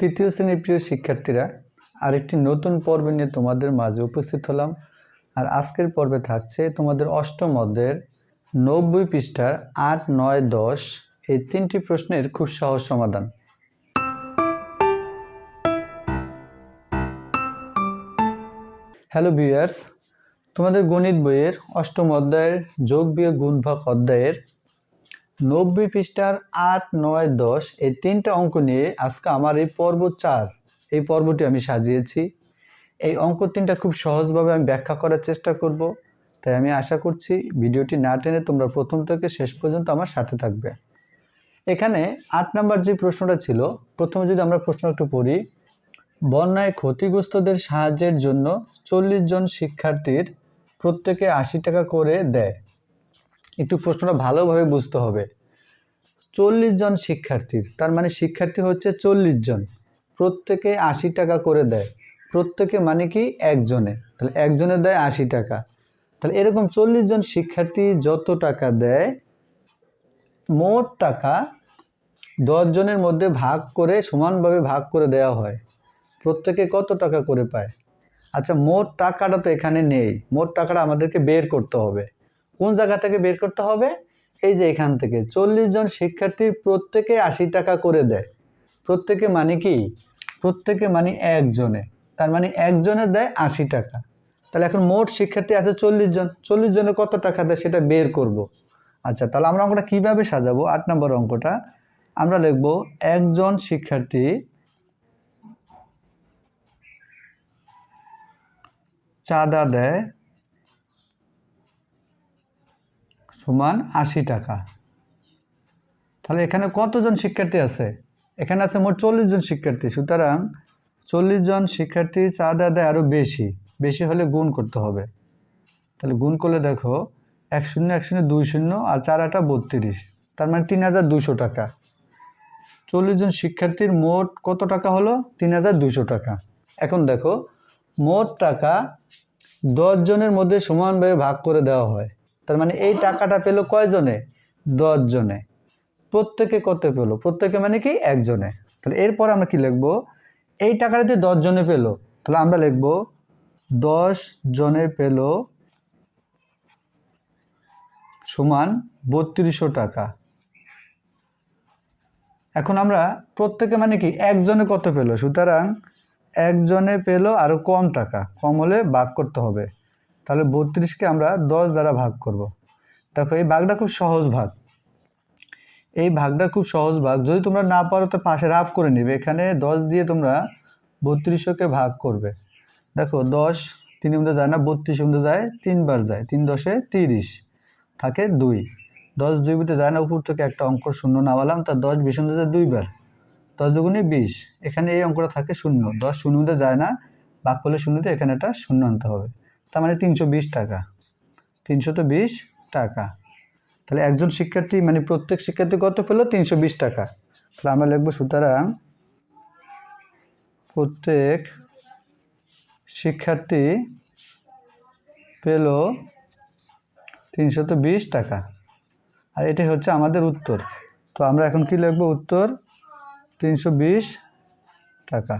তৃতীয় শ্রেণির প্রিয় শিক্ষার্থীরা, আরেকটি নতুন পর্ব নিয়ে তোমাদের মাঝে উপস্থিত হলাম। আর আজকের পর্বে থাকছে তোমাদের অষ্টম অধ্যায়ের নব্বই পৃষ্ঠার আট, নয়, দশ, এই তিনটি প্রশ্নের খুব সহজ সমাধান। হ্যালো ভিউয়ার্স তোমাদের গণিত বইয়ের অষ্টম অধ্যায়ের যোগ বিয়োগ গুণভাগ অধ্যায়ের নব্বই পৃষ্ঠার আট, নয়, দশ এই তিনটা অঙ্ক নিয়ে আজকে আমার এই পর্ব চার, এই পর্বটি আমি সাজিয়েছি। এই অঙ্ক তিনটা খুব সহজভাবে আমি ব্যাখ্যা করার চেষ্টা করব। তাই আমি আশা করছি ভিডিওটি না টেনে তোমরা প্রথম থেকে শেষ পর্যন্ত আমার সাথে থাকবে। এখানে আট নাম্বার যে প্রশ্নটা ছিল, প্রথমে যদি আমরা প্রশ্ন একটু পড়ি, বন্যায় ক্ষতিগ্রস্তদের সাহায্যের জন্য চল্লিশ জন শিক্ষার্থীর প্রত্যেকে আশি টাকা করে দেয়। একটু প্রশ্নটা ভালোভাবে বুঝতে হবে। চল্লিশ জন শিক্ষার্থীর, তার মানে শিক্ষার্থী হচ্ছে চল্লিশ জন। প্রত্যেকে আশি টাকা করে দেয়। প্রত্যেকে মানে কি একজনে। তাহলে একজনে দেয় আশি টাকা। তাহলে এরকম চল্লিশ জন শিক্ষার্থী যত টাকা দেয়, মোট টাকা দশ জনের মধ্যে ভাগ করে, সমানভাবে ভাগ করে দেওয়া হয়। প্রত্যেকে কত টাকা করে পায়? আচ্ছা মোট টাকাটা তো এখানে নেই। মোট টাকাটা আমাদেরকে বের করতে হবে। কোন জায়গা থেকে বের করতে হবে? এই যে এখান থেকে। চল্লিশ জন শিক্ষার্থীর প্রত্যেকে আশি টাকা করে দেয়। প্রত্যেকে মানে কি? প্রত্যেকে মানে একজনে। তার মানে একজনে দেয় আশি টাকা। তাহলে এখন মোট শিক্ষার্থী আছে চল্লিশ জন। চল্লিশ জনে কত টাকা দেয় সেটা বের করব। আচ্ছা তাহলে আমরা অঙ্কটা কীভাবে সাজাবো? আট নম্বর অঙ্কটা। আমরা লিখব একজন শিক্ষার্থী চাঁদা দেয় সমান আশি টাকা। তাহলে এখানে কতজন শিক্ষার্থী আছে? এখানে আছে মোট চল্লিশ জন শিক্ষার্থী। সুতরাং চল্লিশ জন শিক্ষার্থী চাঁদা দেয় আরও বেশি। বেশি হলে গুণ করতে হবে। তাহলে গুণ করলে দেখো, এক শূন্য এক শূন্য, দুই শূন্য আর চার আটা বত্রিশ। তার মানে তিন হাজার দুশো টাকা। চল্লিশ জন শিক্ষার্থীর মোট কত টাকা হলো? তিন হাজার দুশো টাকা। এখন দেখো, মোট টাকা দশ জনের মধ্যে সমানভাবে ভাগ করে দেওয়া হয়। তার মানে এই টাকাটা পেল কয়জনে? দশ জনে প্রত্যেকে কত পেল? প্রত্যেকে মানে কি? একজনে। তাহলে এরপর আমরা কি লিখব? এই টাকাটা যদি দশ জনে পেল, তাহলে আমরা লিখব দশ জনে পেল সমান বত্রিশশো টাকা। এখন আমরা প্রত্যেকে মানে কি? একজনে কত পেল? সুতরাং একজনে পেল আরও কম টাকা। কম হলে ভাগ করতে হবে। তাহলে বত্রিশকে আমরা দশ দ্বারা ভাগ করব। দেখো, এই ভাগটা খুব সহজ ভাগ। এই ভাগটা খুব সহজ ভাগ। যদি তোমরা না পারো, তো পাশে রাফ করে নিবে। এখানে দশ দিয়ে তোমরা বত্রিশশোকে ভাগ করবে। দেখো, দশ তিন মধ্যে যায় না বত্রিশ মধ্যে যায়, তিনবার যায়। তিন দশে তিরিশ থাকে দুই। দশ দুই মধ্যে যায় না, উপর থেকে একটা অঙ্ক শূন্য নামালাম তার দশ বিশ মধ্যে যায় দুইবার। দশ দুগুণে বিশ, এখানে এই অঙ্কটা থাকে শূন্য। দশ শূন্য মধ্যে যায় না, ভাগ করলে শূন্যতে এখানে একটা শূন্য আনতে হবে। তার মানে তিনশো বিশ টাকা। তিনশত বিশ টাকা। তাহলে একজন শিক্ষার্থী মানে প্রত্যেক শিক্ষার্থী কত পেল? তিনশো বিশ টাকা। তাহলে আমরা লিখব, সুতরাং প্রত্যেক শিক্ষার্থী পেল তিনশত বিশ টাকা। আর এটাই হচ্ছে আমাদের উত্তর। তো আমরা এখন কি লিখব? উত্তর তিনশো বিশ টাকা।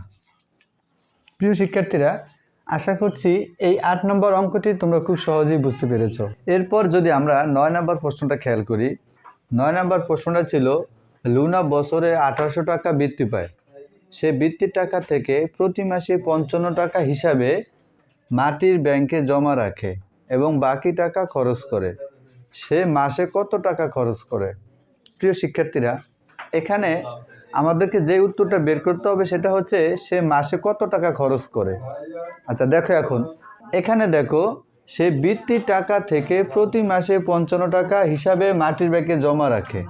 প্রিয় শিক্ষার্থীরা আশা করছি এই আট নম্বর অঙ্কটি তোমরা খুব সহজেই বুঝতে পেরেছ। এরপর যদি আমরা নয় নম্বর প্রশ্নটা খেয়াল করি, নয় নম্বর প্রশ্নটা ছিল, লুনা বছরে আঠারোশো টাকা বৃত্তি পায়। সে বৃত্তির টাকা থেকে প্রতি মাসে পঞ্চান্ন টাকা হিসাবে মাটির ব্যাংকে জমা রাখে এবং বাকি টাকা খরচ করে। সে মাসে কত টাকা খরচ করে? প্রিয় শিক্ষার্থীরা, এখানে আমাদেরকে যে উত্তরটা বের করতে হবে সেটা হচ্ছে, সে মাসে কত টাকা খরচ করে? আচ্ছা দেখো এখন। এখানে দেখো, সে বৃত্তির টাকা থেকে প্রতি মাসে পঞ্চান্ন টাকা হিসাবে মাটির ব্যাগে জমা রাখে।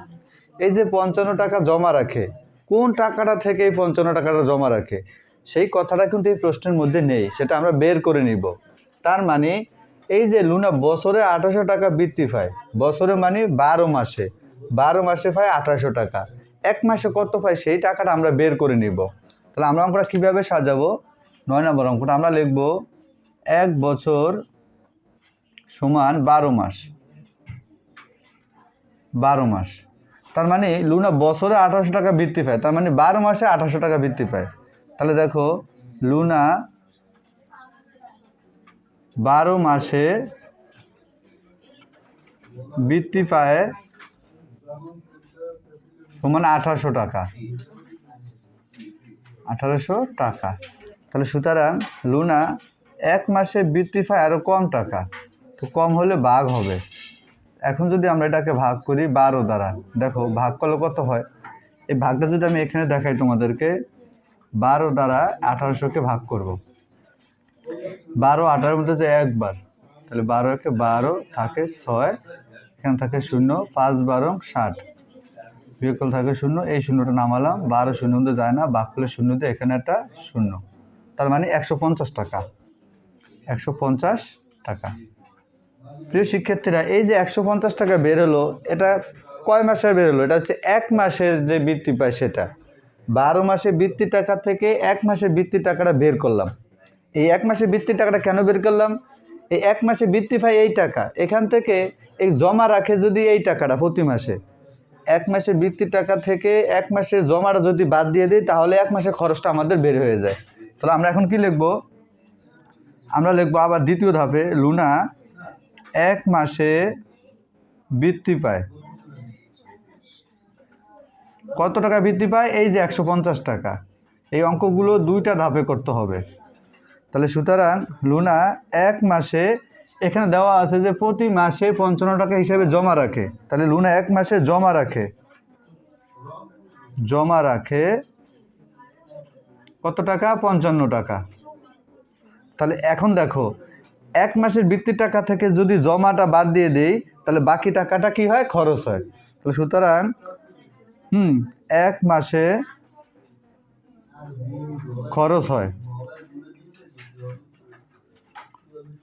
এই যে পঞ্চান্ন টাকা জমা রাখে, কোন টাকাটা থেকে এই পঞ্চান্ন টাকাটা জমা রাখে? সেই কথাটা কিন্তু এই প্রশ্নের মধ্যে নেই, সেটা আমরা বের করে নিব। তার মানে এই যে লুনা, বছরে আঠাশো টাকা বৃত্তি পায়। বছরে মানে বারো মাসে। বারো মাসে পায় আঠারোশো টাকা। এক মাসে কত পায় সেই টাকাটা আমরা বের করে নিব। তাহলে আমরা অঙ্কটা কীভাবে সাজাবো? নয় নম্বর অঙ্কটা আমরা লিখব, এক বছর সমান বারো মাস। বারো মাস। তার মানে লুনা বছরে আঠারোশো টাকা বৃত্তি পায়, তার মানে বারো মাসে আঠারোশো টাকা বৃত্তি পায়। তাহলে দেখো, লুনা বারো মাসে বৃত্তি পায় সমান আঠারোশো টাকা। আঠারোশো টাকা। তাহলে সুতরাং লুনা এক মাসে বৃত্তি পায় আরও কম টাকা। তো কম হলে ভাগ হবে। এখন যদি আমরা এটাকে ভাগ করি বারো দ্বারা, দেখো ভাগ করলে কত হয়? এই ভাগটা যদি আমি এখানে দেখাই তোমাদেরকে, বারো দ্বারা আঠারোশোকে ভাগ করব। বারো আঠারোর মধ্যে যে একবার, তাহলে বারো একে বারো থাকে ছয় এখানে থাকে শূন্য, পাঁচ বারো ষাট। বিয়োগফল থাকে শূন্য, এই শূন্যটা নামালাম, বারো শূন্য যায় না, বাক করলে শূন্য দিয়ে এখানে একটা শূন্য। তার মানে একশো পঞ্চাশ টাকা। একশো পঞ্চাশ টাকা। প্রিয় শিক্ষার্থীরা, এই যে একশো পঞ্চাশ টাকা বেরোলো এটা কয় মাসের বেরোলো এটা হচ্ছে এক মাসের যে বৃত্তি পায় সেটা। বারো মাসে বৃত্তি টাকা থেকে এক মাসের বৃত্তি টাকাটা বের করলাম। এই এক মাসে বৃত্তি টাকাটা কেন বের করলাম? এই এক মাসে বৃত্তি পাই এই টাকা। এখান থেকে এই জমা রাখে যদি এই টাকাটা প্রতি মাসে। এক মাসের বৃত্তি টাকা থেকে এক মাসের জমাটা যদি বাদ দিয়ে দিই, তাহলে এক মাসের খরচটা আমাদের বের হয়ে যায়। তাহলে আমরা এখন কি লিখব? আমরা লিখব আবার দ্বিতীয় ধাপে, লুনা এক মাসে বৃত্তি পায়। কত টাকা বৃত্তি পায়? এই যে একশো পঞ্চাশ টাকা। এই অঙ্কগুলো দুইটা ধাপে করতে হবে। তাহলে সুতরাং লুনা এক মাসে এখানে দেওয়া আছে যে প্রতি মাসে পঞ্চান্ন টাকা হিসেবে জমা রাখে। তাহলে লুনা এক মাসে জমা রাখে। জমা রাখে কত টাকা? পঞ্চান্ন টাকা। তাহলে এখন দেখো, এক মাসের বৃত্তির টাকা থেকে যদি জমাটা বাদ দিয়ে দেই, তাহলে বাকি টাকাটা কি হয়? খরচ হয়। তাহলে সুতরাং, হুম, এক মাসে খরচ হয়।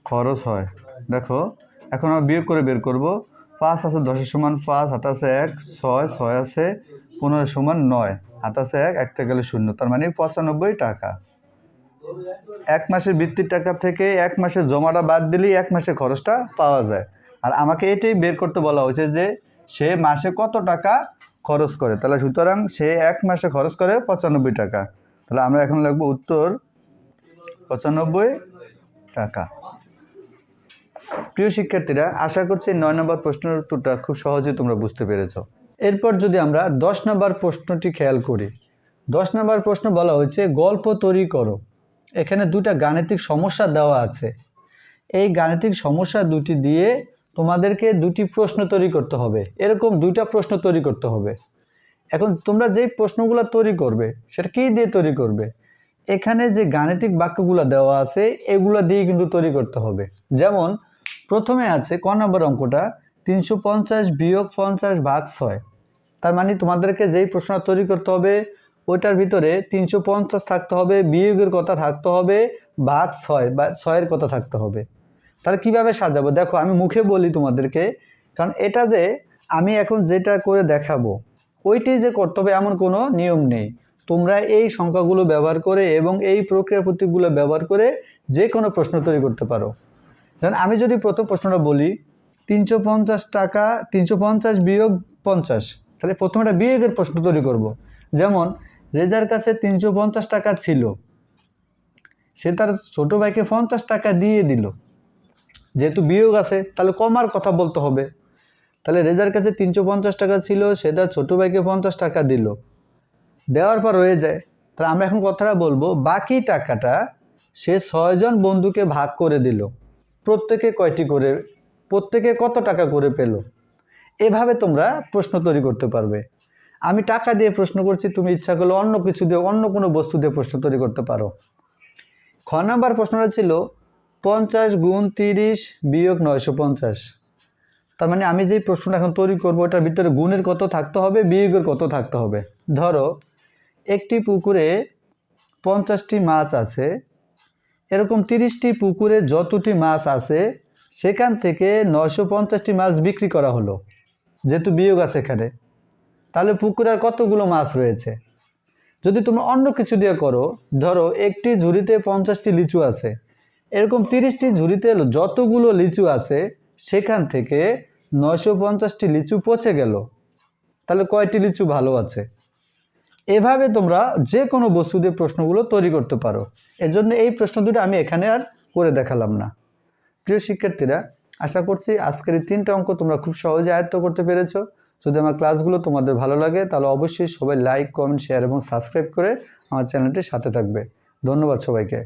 খরচ হয়। দেখো, এখন আমরা বিয়োগ করে বের করব। পাঁচ আছে দশের সমান পাঁচ হাত আছে এক, ছয় ছয় আছে পনেরো সমান নয় হাত আছে এক, একটা গেলে শূন্য, তার মানে পঁচানব্বই টাকা। এক মাসের বৃত্তির টাকা থেকে এক মাসের জমাটা বাদ দিলেই এক মাসের খরচটা পাওয়া যায়। আর আমাকে এটাই বের করতে বলা হয়েছে যে, সে মাসে কত টাকা খরচ করে? তাহলে সুতরাং সে এক মাসে খরচ করে পঁচানব্বই টাকা। তাহলে আমরা এখন লাগবো উত্তর পঁচানব্বই টাকা। প্রিয় শিক্ষার্থীরা, আশা করছি নয় নম্বর প্রশ্নের উত্তরটা খুব সহজেই তোমরা বুঝতে পেরেছ। এরপর যদি আমরা দশ নম্বর প্রশ্নটি খেয়াল করি, দশ নম্বর প্রশ্ন বলা হয়েছে, গল্প তৈরি করো। এখানে দুটা গাণিতিক সমস্যা দেওয়া আছে। এই গাণিতিক সমস্যা দুটি দিয়ে তোমাদেরকে দুটি প্রশ্ন তৈরি করতে হবে। এরকম দুইটা প্রশ্ন তৈরি করতে হবে। এখন তোমরা যেই প্রশ্নগুলো তৈরি করবে, সেটা কী দিয়ে তৈরি করবে? এখানে যে গাণিতিক বাক্যগুলো দেওয়া আছে, এগুলো দিয়ে কিন্তু তৈরি করতে হবে। যেমন প্রথমে আছে ক নম্বর অঙ্কটা, তিনশো পঞ্চাশ বিয়োগ পঞ্চাশ ভাগ ছয়। তার মানে তোমাদেরকে যেই প্রশ্নটা তৈরি করতে হবে, ওইটার ভিতরে তিনশো পঞ্চাশ থাকতে হবে, বিয়োগের কথা থাকতে হবে, ভাগ ছয় বা ছয়ের কথা থাকতে হবে। তাহলে কীভাবে সাজাবো? দেখো, আমি মুখে বলি তোমাদেরকে, কারণ এটা যে আমি এখন যেটা করে দেখাবো, ওইটাই যে করতে হবে এমন কোনো নিয়ম নেই। তোমরা এই সংখ্যাগুলো ব্যবহার করে এবং এই প্রক্রিয়া প্রতীকগুলো ব্যবহার করে যে কোনো প্রশ্ন তৈরি করতে পারো। যেমন আমি যদি প্রথম প্রশ্নটা বলি, তিনশো পঞ্চাশ টাকা, তিনশো পঞ্চাশ বিয়োগ পঞ্চাশ, তাহলে প্রথমে একটা বিয়োগের প্রশ্ন তৈরি করব। যেমন, রেজার কাছে তিনশো পঞ্চাশ টাকা ছিল, সে তার ছোটো ভাইকে পঞ্চাশ টাকা দিয়ে দিল। যেহেতু বিয়োগ আছে, তাহলে কমার কথা বলতে হবে। তাহলে রেজার কাছে তিনশো পঞ্চাশ টাকা ছিল, সে তার ছোটো ভাইকে পঞ্চাশ টাকা দিল। দেওয়ার পর হয়ে যায়, তাহলে আমরা এখন কথাটা বলব, বাকি টাকাটা সে ছয়জন বন্ধুকে ভাগ করে দিল। প্রত্যেকে কয়টি করে, প্রত্যেকে কত টাকা করে পেল? এভাবে তোমরা প্রশ্ন তৈরি করতে পারবে। আমি টাকা দিয়ে প্রশ্ন করছি, তুমি ইচ্ছা করলে অন্য কিছু দিয়ে, অন্য কোনো বস্তু দিয়ে প্রশ্ন তৈরি করতে পারো। খ নাম্বার প্রশ্নটা ছিল, পঞ্চাশ গুণ তিরিশ বিয়োগ নয়শো পঞ্চাশ। তার মানে আমি যেই প্রশ্নটা এখন তৈরি করব ওটার ভিতরে গুণের কত থাকতে হবে, বিয়োগের কত থাকতে হবে? ধরো, একটি পুকুরে পঞ্চাশটি মাছ আছে এরকম তিরিশটি পুকুরে যতটি মাছ আছে, সেখান থেকে নয়শো পঞ্চাশটি মাছ বিক্রি করা হলো, যেহেতু বিয়োগ আছে এখানে। তাহলে পুকুরে আর কতগুলো মাছ রয়েছে? যদি তোমরা অন্য কিছু দিয়ে করো, ধরো একটি ঝুড়িতে পঞ্চাশটি লিচু আছে, এরকম তিরিশটি ঝুড়িতে যতগুলো লিচু আছে, সেখান থেকে নয়শো পঞ্চাশটি লিচু পচে গেল। তাহলে কয়টি লিচু ভালো আছে? এভাবে তোমরা যে কোনো বস্তু দিয়ে প্রশ্নগুলো তৈরি করতে পারো। এজন্য এই প্রশ্ন দুটো আমি এখানে আর করে দেখালাম না। প্রিয় শিক্ষার্থীরা, আশা করছি আজকের এই তিনটা অঙ্ক তোমরা খুব সহজে আয়ত্ত করতে পেরেছ। যদি আমার ক্লাসগুলো তোমাদের ভালো লাগে, তাহলে অবশ্যই সবাই লাইক কমেন্ট শেয়ার এবং সাবস্ক্রাইব করে আমার চ্যানেলটির সাথে থাকবে। ধন্যবাদ সবাইকে।